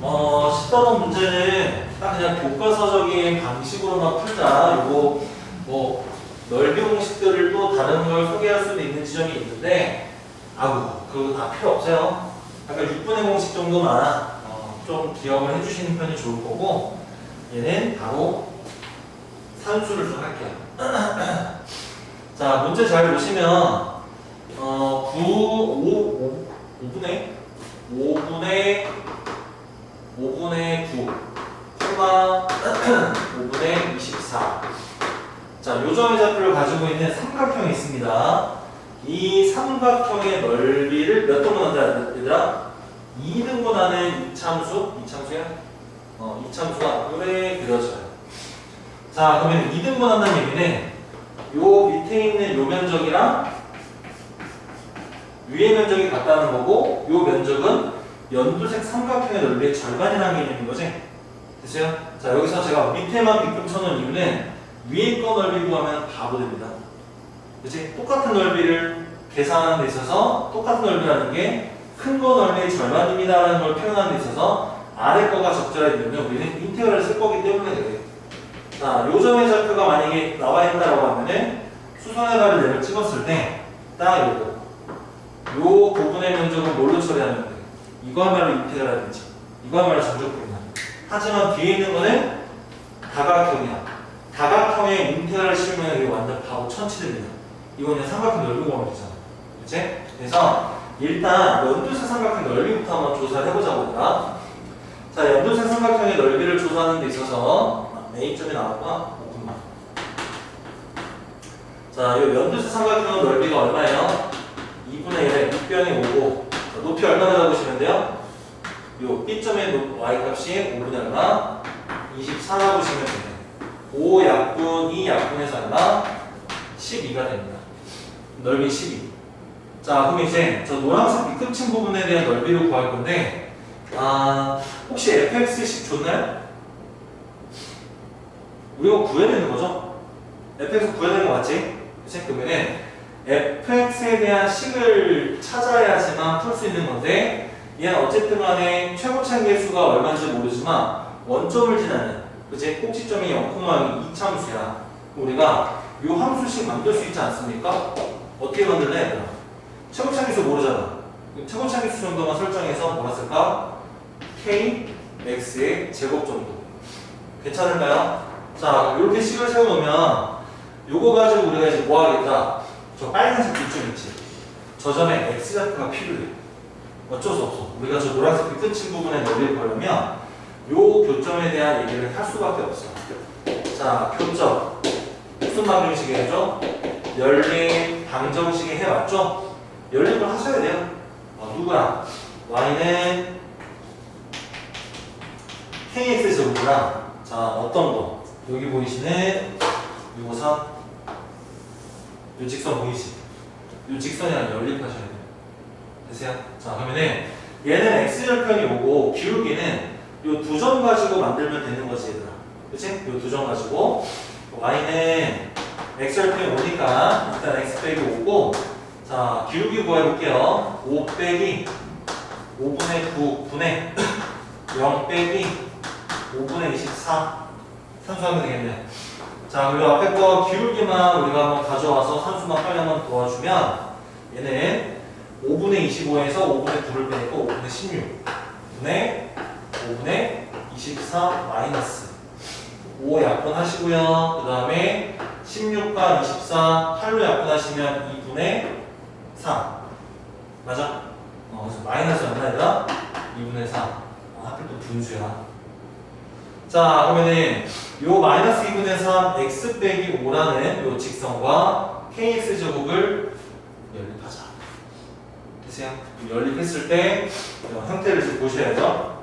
어, 10단원 문제는 딱 그냥 교과서적인 방식으로만 풀자. 요거 뭐 넓이 공식들을 또 다른 걸 소개할 수도 있는 지점이 있는데 아우 그거 다 필요 없어요. 약간 6분의 공식 정도만 어, 좀 기억을 해주시는 편이 좋을 거고 얘는 바로 산수를 좀 할게요. 자 문제 잘 보시면 어, 9, 5, 5, 5분의 5분의 5분의 9 콤마 5분의 24 자, 요점의 좌표를 가지고 있는 삼각형이 있습니다. 이 삼각형의 넓이를 몇 등분한다, 얘들아? 2등분하는 이참수, 이참수야? 어, 이참수가 그래 그려져요. 자, 그러면 2등분한다는 얘기는 요 밑에 있는 요 면적이랑 위의 면적이 같다는 거고 요 면적은 연두색 삼각형의 넓이의 절반이라는 개념인 거지? 됐어요? 자, 여기서 제가 밑에만 빗금 쳐놓은 이유는 위에 거 넓이 구하면 바보 됩니다. 그치? 똑같은 넓이를 계산하는 데 있어서 똑같은 넓이라는 게 큰 거 넓이의 절반입니다라는 걸 표현하는 데 있어서 아래 거가 적절하기 때문에 우리는 인테그럴을 쓸 거기 때문에 그래요. 자, 요점의 좌표가 만약에 나와 있다라고 하면은 수선의 발을 내를 찍었을 때딱 요거 요 부분의 면적을 뭘로 처리하면 돼? 이거야말로 인테그랄이지. 이거야말로 정적분이야. 하지만 뒤에 있는 거는 다각형이야. 다각형의 인테그랄을 씌우면 이게 완전 바보 천치됩니다. 이거는 삼각형 넓이 구하면 되잖아. 그치? 그래서 일단 연두색 삼각형 넓이부터 한번 조사를 해보자고 얘들아. 자, 연두색 삼각형의 넓이를 조사하는 데 있어서 A점이 나왔구나. 5분만. 자, 이 연두색 삼각형 넓이가 얼마예요? 2분의 1에 6변이 5고 자, 높이 얼마나 돼요? 요 B점의 높- Y 값이 5분의 얼마? 24라고 보시면 돼요. 5 약분 2 약분해서 얼마? 12가 됩니다. 넓이 12. 자, 그럼 이제 저 노란색 밑끝친 부분에 대한 넓이를 구할 건데 아, 혹시 fx식 줬나요? 우리가 구해야 되는 거죠? fx 구해야 되는 거 맞지? 그치? 그러면은 fx에 대한 식을 찾아야지만 풀 수 있는 건데 얘는 어쨌든 간에 최고차인 개수가 얼마인지 모르지만 원점을 지나는 그치? 꼭지점이 0,2 참수야 우리가 요 함수식 만들 수 있지 않습니까? 어떻게 만들래? 최고차인 개수 모르잖아 최고차인 개수 정도만 설정해서 뭐라 쓸까? k, x의 제곱 정도 괜찮을까요? 자 이렇게 식을 세워놓으면 요거 가지고 우리가 이제 뭐 하겠다 저 빨간색 밑줄 있지? 저 점에 X좌표가 필요해. 어쩔 수 없어. 우리가 저 노란색 끝친 부분에 넓이 보려면 요 교점에 대한 얘기를 할 수밖에 없어. 자, 교점. 무슨 방정식의 해죠? 열림 방정식의 해왔죠? 열림을 하셔야 돼요. 어, 누구랑? y는 kx 제곱이랑 자 어떤 거? 여기 보이시는 653 이 직선 보이지? 이 직선이 아니라 연립하셔야 돼요. 됐어요? 자, 그러면은 얘는 x절편이 오고 기울기는 이 두 점 가지고 만들면 되는 거지, 얘들아. 그치? 이 두 점 가지고 y는 x절편이 오니까 일단 x 빼기 오고 자, 기울기 구해볼게요. 5 빼기 5분의 9 분의 0 빼기 5분의 24 산수하면 되겠네요. 자, 그리고 앞에 거 기울기만 우리가 한번 가져와서 산수만 빨리 한번 도와주면 얘는 5분의 25에서 5분의 9를 빼니까 5분의 16 분의 5분의 24 마이너스 5 약분하시고요. 그 다음에 16과 24 8로 약분하시면 2분의 3 맞아? 어, 그래서 마이너스 얼마야? 2분의 3 아, 하필 또 분수야. 자, 그러면은 요 마이너스 2분의 3 x 빼기 5라는 요 직선과 kx 제곱을 연립하자. 됐어요? 연립했을 때 어, 형태를 좀 보셔야죠.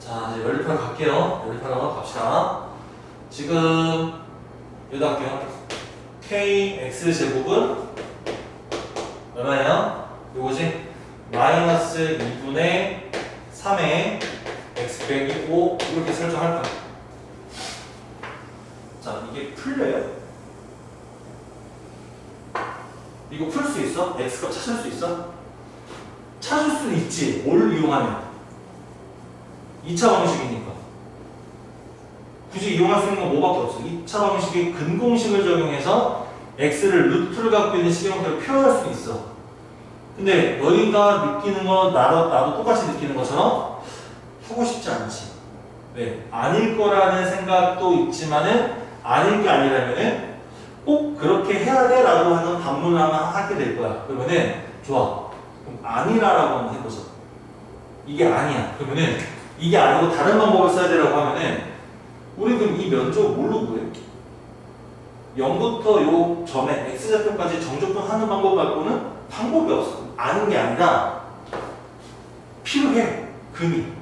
자, 이제 연립하러 갈게요. 연립하러 갑시다. 지금 여기다 할게요. kx 제곱은 얼마예요? 요거지? 마이너스 2분의 3의 x 빼기 5 이렇게 설정할 거야. 자, 이게 풀려요? 이거 풀 수 있어? x값 찾을 수 있어? 찾을 수는 있지. 뭘 이용하면? 2차 방식이니까. 굳이 이용할 수 있는 건 뭐밖에 없어. 2차 방식의 근공식을 적용해서 x를 루트를 갖고 있는 식의 형태로 표현할 수 있어. 근데 너희가 느끼는 거 나도, 나도 똑같이 느끼는 것처럼 하고 싶지 않지. 왜? 아닐 거라는 생각도 있지만은 아닐 게 아니라면은 꼭 그렇게 해야 돼라고 하는 반문을 하나 하게 될 거야. 그러면은 좋아. 그럼 아니라라고 한번 해보자. 이게 아니야. 그러면은 이게 아니고 다른 방법을 써야 되라고 하면은 우리 그럼 이 면적을 뭘로 구해? 0부터 요 점에 x좌표까지 정적분 하는 방법 말고는 방법이 없어. 아는 게 아니라 필요해. 근이.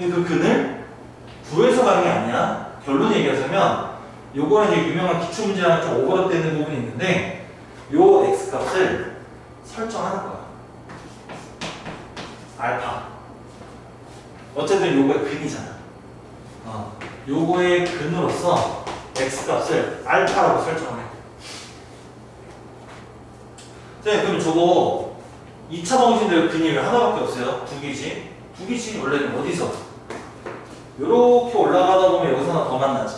근데 그 근을 구해서 가는 게 아니야. 결론 얘기하자면 요거는 이제 유명한 기출 문제랑 좀 오버랩 되는 부분이 있는데 요 x 값을 설정하는 거야. 알파. 어쨌든 요거의 근이잖아. 어, 요거의 근으로서 x 값을 알파라고 설정을 해. 자, 그럼 저거 2차 방식인데 근이 왜 하나밖에 없어요? 두 개지? 두 개지? 원래는 어디서? 요렇게 올라가다 보면 여기서 하나 더 만나지.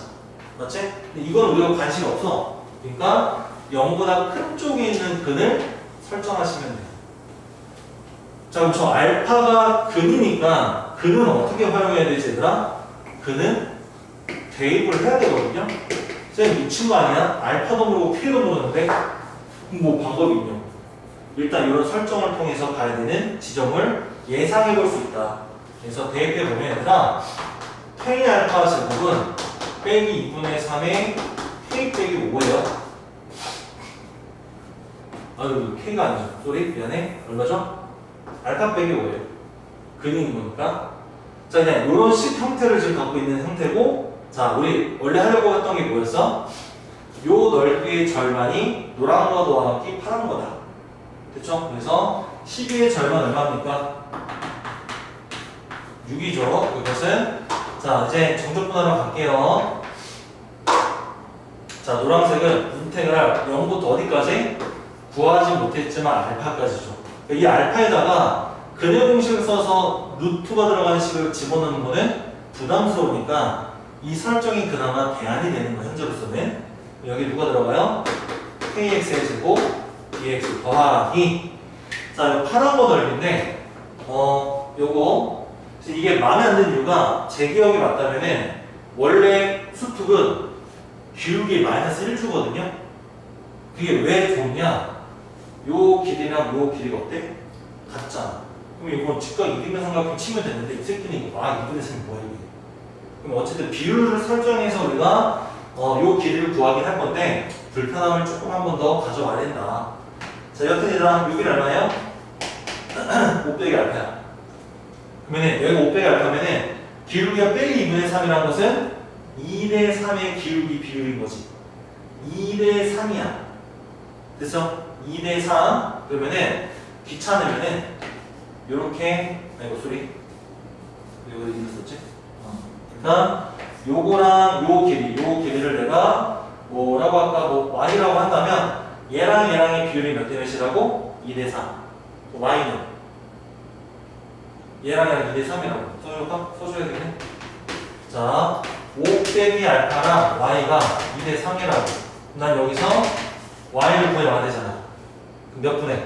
맞지? 근데 이건 우리가 관심이 없어. 그러니까 0보다 큰 쪽에 있는 근을 설정하시면 돼요. 자, 그럼 저 알파가 근이니까 근은 어떻게 활용해야 되지, 얘들아? 근은 대입을 해야 되거든요. 쌤 미친 거 아니야? 알파도 모르고 피도 모르는데 뭐 방법이 있냐고. 일단 이런 설정을 통해서 가야 되는 지점을 예상해 볼 수 있다. 그래서 대입해 보면 얘들아 K 알파 제곱은 빼기 2분의 3의 K 빼기 5예요. 아유 K가 아니죠. 쏘리 미안해. 얼마죠? 알파 빼기 5예요. 근인 거니까. 자 그냥 이런 식 형태를 지금 갖고 있는 형태고 자 우리 원래 하려고 했던 게 뭐였어? 요 넓이의 절반이 노란 거 더하기 파란 거다. 됐죠? 그래서 12의 절반 얼마입니까? 6이죠. 그것은 자 이제 정적분하러 갈게요. 자 노란색은 인테그랄 0부터 어디까지? 구하지 못했지만 알파까지죠. 그러니까 이 알파에다가 근의 공식을 써서 루트가 들어가는 식을 집어넣는 거는 부담스러우니까 이 설정이 그나마 대안이 되는 거 현재로서는 여기 누가 들어가요? kx의 제곱 dx 더하기 자 이거 파란 거 넓인데 어 요거 이게 마음에 안 드는 이유가 제 기억이 맞다면은 원래 수특은 기울기 마이너스 1주거든요 그게 왜 좋냐 요 길이랑 요 길이가 어때? 같잖아 그럼 이건 직각 이등변 삼각형 치면 되는데 이 새끼는 이거 아 이등변 삼이 뭐야 이게 그럼 어쨌든 비율을 설정해서 우리가 어, 요 길이를 구하긴 할 건데 불편함을 조금 한 번 더 가져와야 된다. 자, 여튼 얘들아, 6이 얼마예요? 5빼기 알파야. 그러면 여기가 5 빼기 알파면은 기울기가 빼기 2분의 3이라는 것은 2대 3의 기울기 비율인 거지. 2대 3이야. 됐어? 2대 3. 그러면은 귀찮으면은 요렇게 아이고 소리. 이거 어디 썼지? 어. 그러니까 요거랑 요 길이, 요 길이를 내가 뭐라고 할까, 뭐 y라고 한다면 얘랑 얘랑의 비율이 몇 대 몇이라고? 2대 3. y는 얘랑 얘랑 2대 3이라고 써줄까? 써줘야겠네. 자, 5 빼기 알파랑 y가 2대 3이라고. 난 여기서 y를 구해봐야 되잖아. 그럼 몇 분의?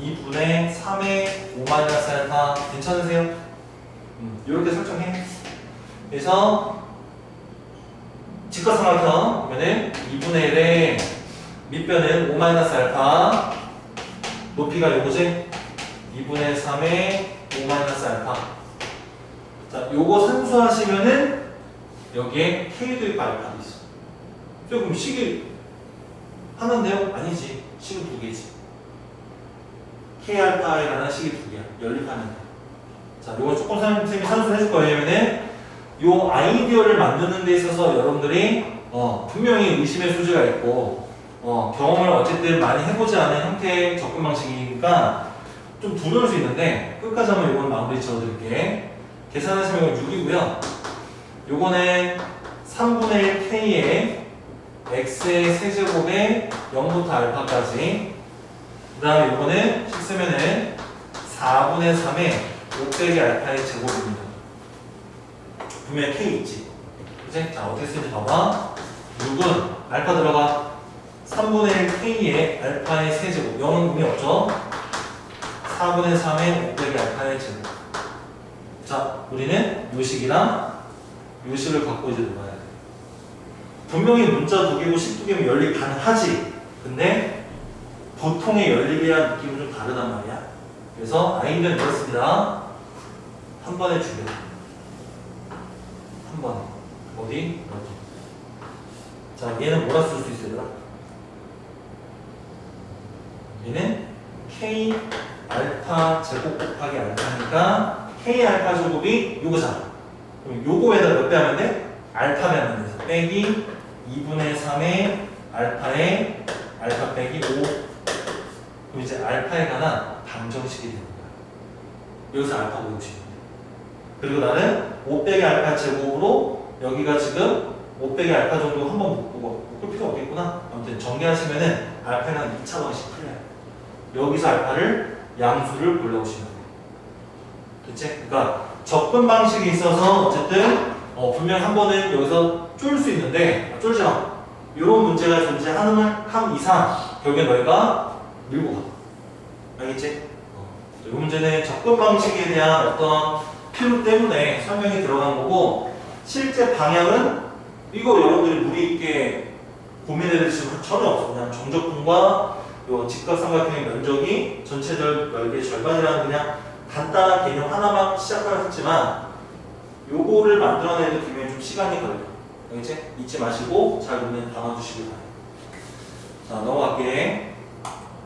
2분의 3의 5 마이너스 알파 괜찮으세요? 음, 이렇게 설정해. 그래서 직각삼각형 그러면은 2분의 1의 밑변은 5 알파 높이가 요거지 2분의 3의 5 알파. 자 요거 산수하시면은 여기에 K도 있고 알파도 있어 저 그럼 식이 하나인데요? 아니지. 식은 두 개지. K 알파에 식이 두 개야. 연립하면 돼자 요거 조금 선생님이 산수를 해줄 거예요. 왜냐면은 요 아이디어를 만드는 데 있어서 여러분들이 어, 분명히 의심의 소지가 있고 어, 경험을 어쨌든 많이 해보지 않은 형태의 접근 방식이니까 좀 두려울 수 있는데 끝까지 한번 이건 마무리 지어드릴게 계산하시면 이건 6이고요 요거는 3분의 1 k의 x의 세제곱에 0부터 알파까지 그 다음에 요거는 식 쓰면은 4분의 3의 5 빼기 알파의 제곱입니다 분명히 K 있지. 그치? 자, 어떻게 쓰는지 봐봐. 6은 알파 들어가. 3분의 1 K의 알파의 세제곱. 0은 의미 없죠? 4분의 3의 500의 알파의 제곱. 자, 우리는 요식이랑 요식을 갖고 이제 놀아야 돼. 분명히 문자 두 개고 식 두 개면 연립 가능하지. 근데 보통의 연립이랑 느낌은 좀 다르단 말이야. 그래서 아이는 이렇습니다. 한 번에 두 개. 한 번에. 어디? 어디. 자, 얘는 뭐라 쓸 수 있어요? 얘는 K 알파 제곱 곱하기 알파니까 K 알파 제곱이 요거잖아. 그럼 요거에다 몇 배 하면 돼? 알파 배 하면 돼서 빼기 2분의 3의 알파의 알파 빼기 5 그럼 이제 알파에 관한 방정식이 되는 거야. 여기서 알파 돼. 그리고 나는 5 빼기 알파 제곱으로 여기가 지금 5 빼기 알파 정도 한번 묶고 묶을 필요 없겠구나. 아무튼 정리하시면은 알파랑 2차 방식 풀려요. 여기서 알파를 양수를 골라오시면 돼요. 됐지? 그러니까 접근 방식이 있어서 어쨌든 어, 분명 한 번은 여기서 쫄 수 있는데 아, 쫄지 마. 이런 문제가 존재하는 함 이상 결국에 너희가 밀고 가. 알겠지? 어. 이 문제는 접근 방식에 대한 어떤 필요 때문에 설명이 들어간 거고 실제 방향은 이거 여러분들이 무리 있게 고민해야 될 필요 전혀 없어. 그냥 정적분과 요 직각삼각형의 면적이 전체적 넓이의 절반이라는 그냥 간단한 개념 하나만 시작하셨지만 요거를 만들어내는 기면이 좀 시간이 걸려. 알겠지? 잊지 마시고 잘 눈에 담아두시길 바래요. 자, 넘어갈게.